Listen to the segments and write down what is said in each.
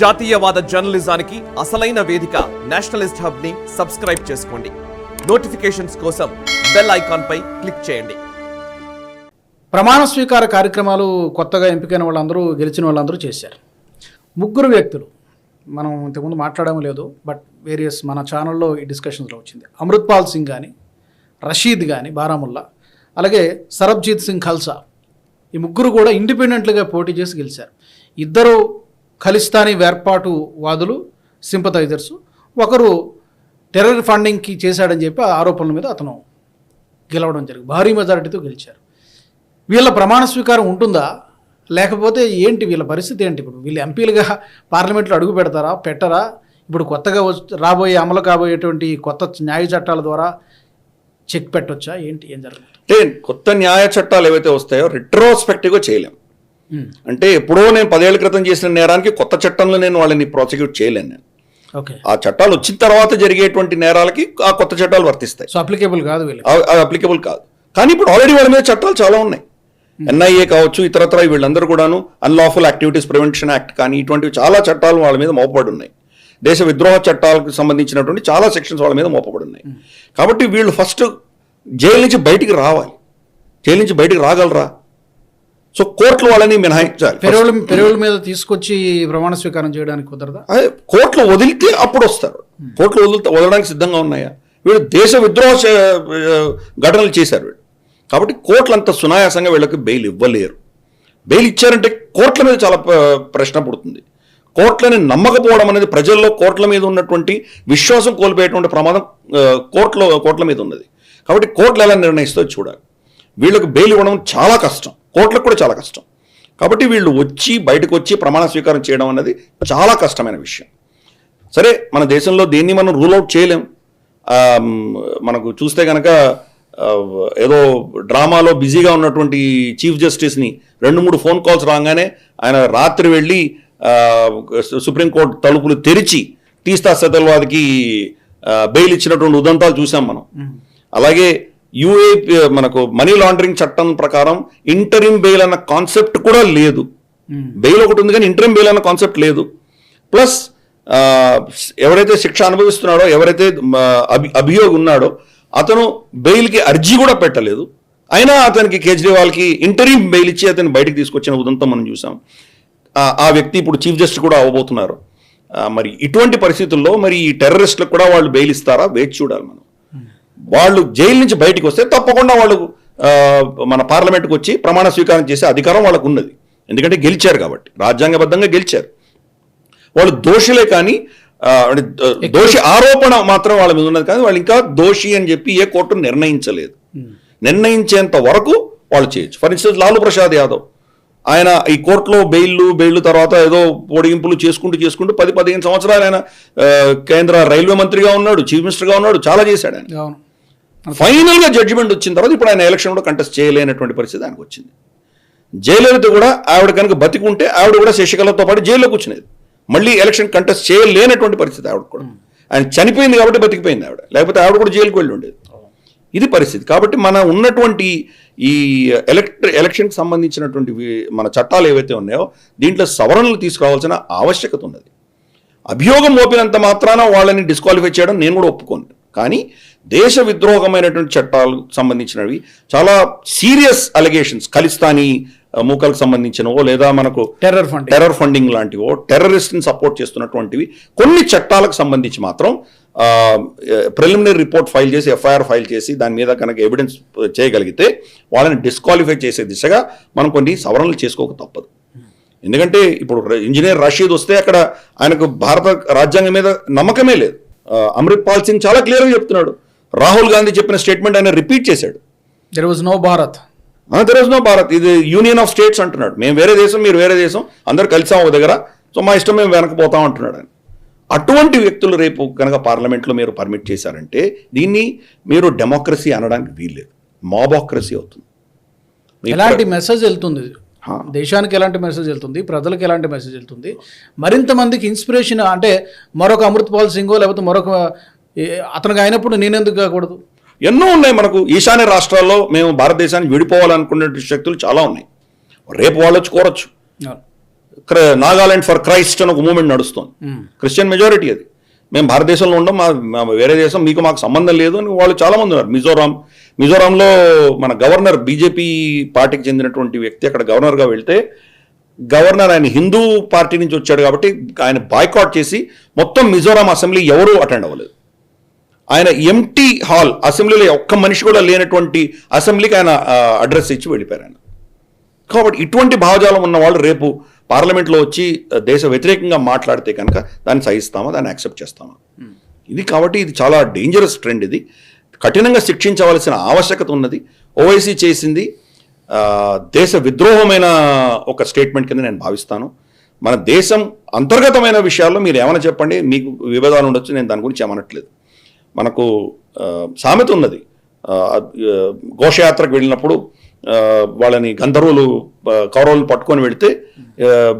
జాతీయవాద జర్నలిజానికి అసలైన వేదిక నేషనలిస్ట్ హబ్ని సబ్స్క్రైబ్ చేసుకోండి. నోటిఫికేషన్స్ కోసం బెల్ ఐకాన్ పై క్లిక్ చేయండి. ప్రమాణ స్వీకార కార్యక్రమాలు కొత్తగా ఎంపికైన వాళ్ళందరూ గెలిచిన వాళ్ళందరూ చేశారు. ముగ్గురు వ్యక్తులు. మనం ఇంతకుముందు మాట్లాడడం లేదు బట్ వేరియస్ మన ఛానల్లో ఈ డిస్కషన్స్లో వచ్చింది. అమృత్పాల్ సింగ్ కానీ రషీద్ కానీ బారాముల్లా అలాగే సరబ్జీత్ సింగ్ ఖల్సా ఈ ముగ్గురు కూడా ఇండిపెండెంట్లుగా పోటీ చేసి గెలిచారు. ఇద్దరు ఖలిస్తానీ వేర్పాటు వాదులు సింపథైజర్స్. ఒకరు టెర్రర్ ఫండింగ్కి చేశాడని చెప్పి ఆ ఆరోపణల మీద అతను గెలవడం జరిగింది. భారీ మెజారిటీతో గెలిచారు. వీళ్ళ ప్రమాణ స్వీకారం ఉంటుందా? లేకపోతే ఏంటి వీళ్ళ పరిస్థితి ఏంటి? ఇప్పుడు వీళ్ళు ఎంపీలుగా పార్లమెంట్లో అడుగు పెడతారా పెట్టరా? ఇప్పుడు కొత్తగా రాబోయే అమలు కాబోయేటువంటి కొత్త న్యాయ చట్టాల ద్వారా చెక్ పెట్టొచ్చా? ఏంటి? ఏం జరుగుతుంది? కొత్త న్యాయ చట్టాలు ఏవైతే వస్తాయో రిట్రోస్పెక్టివ్గా చేయలేము అంటే ఎప్పుడో నేను పదేళ్ళ క్రితం చేసిన నేరానికి కొత్త చట్టంలో నేను వాళ్ళని ప్రాసిక్యూట్ చేయలేను నేను. ఆ చట్టాలు వచ్చిన తర్వాత జరిగేటువంటి నేరాలకి ఆ కొత్త చట్టాలు వర్తిస్తాయి. సో అప్లికేబుల్ కాదు అప్లికబుల్ కాదు. కానీ ఇప్పుడు ఆల్రెడీ వాళ్ళ మీద చట్టాలు చాలా ఉన్నాయి. ఎన్ఐఏ కావచ్చు ఇతరత్ర వీళ్ళందరూ కూడాను అన్లాఫుల్ యాక్టివిటీస్ ప్రివెన్షన్ యాక్ట్ కానీ ఇటువంటివి చాలా చట్టాలు వాళ్ళ మీద మోపబడి ఉన్నాయి దేశ విద్రోహ చట్టాలకు సంబంధించినటువంటి చాలా సెక్షన్స్ వాళ్ళ మీద మోపబడి ఉన్నాయి కాబట్టి వీళ్ళు ఫస్ట్ జైలు నుంచి బయటికి రావాలి. జైలు నుంచి బయటికి రాగలరా? సో కోర్టులు వాళ్ళని మినహాయించాలి. పెరవుల పెరవుల మీద తీసుకొచ్చి ప్రమాణ స్వీకారం చేయడానికి కుదరదా? అదే కోర్టులో వదిలితే అప్పుడు వస్తారు. కోర్టులో వదిలితే వదలడానికి సిద్ధంగా ఉన్నాయా? వీళ్ళు దేశ విద్రోహ ఘటనలు చేశారు వీళ్ళు కాబట్టి కోర్టులు అంత సునాయాసంగా వీళ్ళకి బెయిల్ ఇవ్వలేరు. బెయిల్ ఇచ్చారంటే కోర్టుల మీద చాలా ప్రశ్న పుడుతుంది. కోర్టులని నమ్మకపోవడం అనేది ప్రజల్లో కోర్టుల మీద ఉన్నటువంటి విశ్వాసం కోల్పోయేటువంటి ప్రమాదం కోర్టులో కోర్టుల మీద ఉన్నది. కాబట్టి కోర్టులు ఎలా నిర్ణయిస్తో చూడాలి. వీళ్ళకు బెయిల్ ఇవ్వడం చాలా కష్టం. కోర్టులకు కూడా చాలా కష్టం. కాబట్టి వీళ్ళు వచ్చి బయటకు వచ్చి ప్రమాణ స్వీకారం చేయడం అనేది చాలా కష్టమైన విషయం. సరే మన దేశంలో దీన్ని మనం రూల్ అవుట్ చేయలేం. మనకు చూస్తే కనుక ఏదో డ్రామాలో బిజీగా ఉన్నటువంటి చీఫ్ జస్టిస్ని రెండు మూడు ఫోన్ కాల్స్ రాగానే ఆయన రాత్రి వెళ్ళి సుప్రీంకోర్టు తలుపులు తెరిచి తీస్తా సెతల్వాద్కి ఆ, బెయిల్ ఇచ్చినటువంటి ఉదంతాలు చూసాం మనం. అలాగే యూఏ మనకు మనీ లాండరింగ్ చట్టం ప్రకారం ఇంటరిం బెయిల్ అన్న కాన్సెప్ట్ కూడా లేదు. బెయిల్ ఒకటి ఉంది కానీ ఇంటరిం బెయిల్ అన్న కాన్సెప్ట్ లేదు. ప్లస్ ఎవరైతే శిక్ష అనుభవిస్తున్నాడో ఎవరైతే అభి అభియోగి ఉన్నాడో అతను బెయిల్కి అర్జీ కూడా పెట్టలేదు. అయినా అతనికి కేజ్రీవాల్కి ఇంటరీం బెయిల్ ఇచ్చి అతన్ని బయటికి తీసుకొచ్చిన ఉదంతం మనం చూసాం. ఆ, వ్యక్తి ఇప్పుడు చీఫ్ జస్టిస్ కూడా అవ్వబోతున్నారు మరి ఇటువంటి పరిస్థితుల్లో మరి ఈ టెర్రరిస్టులకు కూడా వాళ్ళు బెయిల్ ఇస్తారా? వేచి చూడాలి మనం. వాళ్ళు జైలు నుంచి బయటికి వస్తే తప్పకుండా వాళ్ళు మన పార్లమెంట్కి వచ్చి ప్రమాణ స్వీకారం చేసే అధికారం వాళ్ళకు ఉన్నది ఎందుకంటే గెలిచారు కాబట్టి రాజ్యాంగబద్ధంగా గెలిచారు. వాళ్ళు దోషులే కానీ దోషి ఆరోపణ మాత్రం వాళ్ళ మీద ఉన్నది కానీ వాళ్ళు ఇంకా దోషి అని చెప్పి ఏ కోర్టు నిర్ణయించలేదు. నిర్ణయించేంత వరకు వాళ్ళు చేయొచ్చు. ఫర్ ఇన్స్టెన్స్ లాలూ ప్రసాద్ యాదవ్ ఆయన ఈ కోర్టులో బెయిల్లు బెయిల్ తర్వాత ఏదో పొడిగింపులు చేసుకుంటూ చేసుకుంటూ పది పదిహేను సంవత్సరాలు ఆయన కేంద్ర రైల్వే మంత్రిగా ఉన్నాడు చీఫ్ మినిస్టర్గా ఉన్నాడు చాలా చేశాడు ఆయన. అవును ఫైనల్గా జడ్జిమెంట్ వచ్చిన తర్వాత ఇప్పుడు ఆయన ఎలక్షన్ కూడా కంటెస్ట్ చేయలేనటువంటి పరిస్థితి ఆయనకు వచ్చింది. జయలలిత కూడా ఆవిడ కనుక బతికుంటే ఆవిడ కూడా శశికళతో పాటు జైల్లో కూర్చునేది. మళ్ళీ ఎలక్షన్ కంటెస్ట్ చేయలేనటువంటి పరిస్థితి ఆవిడ కూడా. ఆయన చనిపోయింది కాబట్టి బతికిపోయింది ఆవిడ. లేకపోతే ఆవిడ కూడా జైలుకు వెళ్ళి ఉండేది. ఇది పరిస్థితి. కాబట్టి మన ఉన్నటువంటి ఈ ఎలక్ట్ ఎలక్షన్కి సంబంధించినటువంటి మన చట్టాలు ఏవైతే ఉన్నాయో దీంట్లో సవరణలు తీసుకురావాల్సిన ఆవశ్యకత ఉన్నది. అభియోగం మోపినంత మాత్రాన వాళ్ళని డిస్క్వాలిఫై చేయడం నేను కూడా ఒప్పుకోను. కానీ దేశ విద్రోహమైనటువంటి చట్టాలకు సంబంధించినవి చాలా సీరియస్ అలిగేషన్స్ ఖలిస్తానీ మూకలకు సంబంధించినవో లేదా మనకు టెర్రర్ ఫండ్ టెర్రర్ ఫండింగ్ లాంటివో టెర్రరిస్ట్ని సపోర్ట్ చేస్తున్నటువంటివి కొన్ని చట్టాలకు సంబంధించి మాత్రం ప్రిలిమినరీ రిపోర్ట్ ఫైల్ చేసి ఎఫ్ఐఆర్ ఫైల్ చేసి దాని మీద కనుక ఎవిడెన్స్ చేయగలిగితే వాళ్ళని డిస్క్వాలిఫై చేసే దిశగా మనం కొన్ని సవరణలు చేసుకోక తప్పదు. ఎందుకంటే ఇప్పుడు ఇంజనీర్ రషీద్ వస్తే అక్కడ ఆయనకు భారత రాజ్యాంగం మీద నమ్మకమే లేదు. అమృత్ పాల్ సింగ్ చాలా క్లియర్గా చెప్తున్నాడు. రాహుల్ గాంధీ చెప్పిన స్టేట్మెంట్ ఆయన రిపీట్ చేశాడు. There was no Bharat there is no Bharat ఇది యూనియన్ ఆఫ్ స్టేట్స్ అంటున్నాడు. మేము వేరే దేశం మీరు వేరే దేశం అందరు కలిసాం ఒక దగ్గర సో మా ఇష్టం మేము వెనకపోతాం అంటున్నాడు ఆయన. అటువంటి వ్యక్తులు రేపు కనుక పార్లమెంట్లో మీరు పర్మిట్ చేశారంటే దీన్ని మీరు డెమోక్రసీ అనడానికి వీల్లేదు. మాబోక్రసీ అవుతుంది. ఎలాంటి మెసేజ్ వెళ్తుంది. దేశానికి ఎలాంటి మెసేజ్ వెళ్తుంది? ప్రజలకు ఎలాంటి మెసేజ్ వెళ్తుంది? మరింత మందికి ఇన్స్పిరేషన్ అంటే మరొక అమృత్ పాల్ సింగో లేకపోతే మరొక అతనికి అయినప్పుడు నేనెందుకు కాకూడదు? ఎన్నో ఉన్నాయి మనకు. ఈశాన్య రాష్ట్రాల్లో మేము భారతదేశాన్ని విడిపోవాలనుకునే శక్తులు చాలా ఉన్నాయి. రేపు వాళ్ళు వచ్చి కోరచ్చు. క్ర- నాగాలాండ్ ఫర్ క్రైస్ట్ అని ఒక మూమెంట్ నడుస్తుంది. క్రిస్టియన్ మెజారిటీ అది. మేము భారతదేశంలో ఉండం మా వేరే దేశం మీకు మాకు సంబంధం లేదు అని వాళ్ళు చాలా మంది ఉన్నారు. మిజోరాం మిజోరాంలో మన గవర్నర్ బీజేపీ పార్టీకి చెందినటువంటి వ్యక్తి అక్కడ గవర్నర్గా వెళ్తే గవర్నర్ ఆయన హిందూ పార్టీ నుంచి వచ్చాడు కాబట్టి ఆయన బాయ్కాట్ చేసి మొత్తం మిజోరాం అసెంబ్లీ ఎవరూ అటెండ్ అవ్వలేదు. ఆయన ఎంటీ హాల్ అసెంబ్లీలో ఒక్క మనిషి కూడా లేనటువంటి అసెంబ్లీకి ఆయన అడ్రస్ ఇచ్చి వెళ్ళిపోయారు ఆయన. కాబట్టి ఇటువంటి భావజాలం ఉన్న వాళ్ళు రేపు పార్లమెంట్లో వచ్చి దేశ వ్యతిరేకంగా మాట్లాడితే కనుక దాన్ని సహిస్తామా దాన్ని యాక్సెప్ట్ చేస్తామా? ఇది కాబట్టి ఇది చాలా డేంజరస్ ట్రెండ్ ఇది. కఠినంగా శిక్షించవలసిన ఆవశ్యకత ఉన్నది. ఓవైసీ చేసింది దేశ విద్రోహమైన ఒక స్టేట్మెంట్ కింద నేను భావిస్తాను. మన దేశం అంతర్గతమైన విషయాల్లో మీరు ఏమైనా చెప్పండి మీకు విభేదాలు ఉండొచ్చు నేను దాని గురించి ఏమనట్లేదు. మనకు సామెత ఉన్నది. ఘోషయాత్రకు వెళ్ళినప్పుడు వాళ్ళని గంధర్వులు కౌరవులు పట్టుకొని వెళితే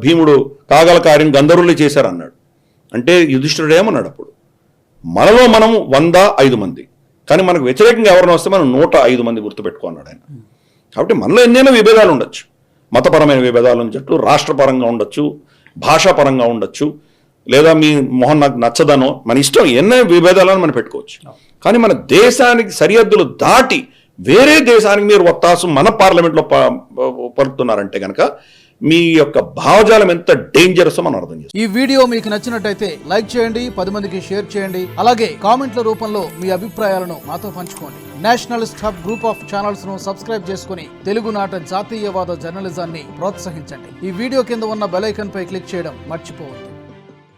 భీముడు కాగల కార్యం గంధర్వులు చేశారు అన్నాడు అంటే యుధిష్ఠిరుడు ఏమన్నాడు అప్పుడు? మనలో మనం వంద ఐదు మంది. కానీ మనకు వ్యతిరేకంగా ఎవరైనా వస్తే మనం నూట ఐదు మంది గుర్తుపెట్టుకున్నాడు ఆయన. కాబట్టి మనలో ఎన్నైనా విభేదాలు ఉండొచ్చు. మతపరమైన విభేదాలు ఉండొచ్చు రాష్ట్రపరంగా ఉండొచ్చు భాషాపరంగా ఉండొచ్చు లేదా మీ మొహం నాకు నచ్చదనో మన ఇష్టం ఎన్నో విభేదాలను మనం పెట్టుకోవచ్చు. కానీ మన దేశానికి సరిహద్దులు దాటి వేరే దేశానికి మీరు ఒత్తాసు మన పార్లమెంట్లో ప- పలుకుతున్నారంటే కనుక మీ యొక్క భావజాలం ఎంత డేంజరస్ మనం అర్థం చేసుకోవాలి ఈ వీడియో మీకు నచ్చినట్టయితే లైక్ చేయండి పది మందికి షేర్ చేయండి అలాగే కామెంట్ల రూపంలో మీ అభిప్రాయాలను మాతో పంచుకోండి. నేషనలిస్ట్ హబ్ గ్రూప్ ఆఫ్ ఛానల్స్ను సబ్స్క్రైబ్ చేసుకుని తెలుగునాట జాతీయవాద జర్నలిజాన్ని ప్రోత్సహించండి. ఈ వీడియో కింద ఉన్న బెల్ ఐకాన్ పై క్లిక్ చేయడం మర్చిపోవద్దు.